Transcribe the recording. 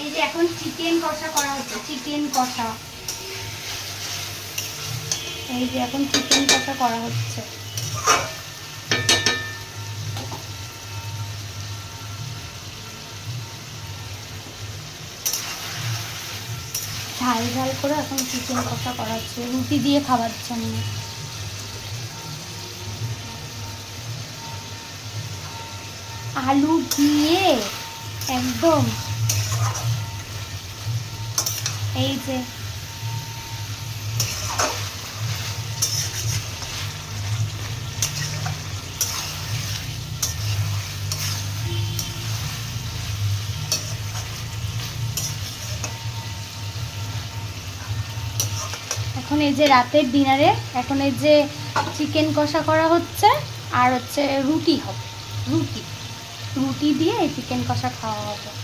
এই যে এখন চিকেন কষা করা হচ্ছে, চিকেন কষা। এই যে এখন চিকেন কষা করা হচ্ছে। ঝাল ঝাল করে এখন চিকেন কষা করা হচ্ছে, রুটি দিয়ে খাবার জন্য। আলু দিয়ে একদম এই যে। এখন এই যে রাতের ডিনারে, এখন এই যে চিকেন কষা করা হচ্ছে, আর হচ্ছে রুটি হবে। রুটি। রুটি দিয়ে চিকেন কষা খাওয়া হবে।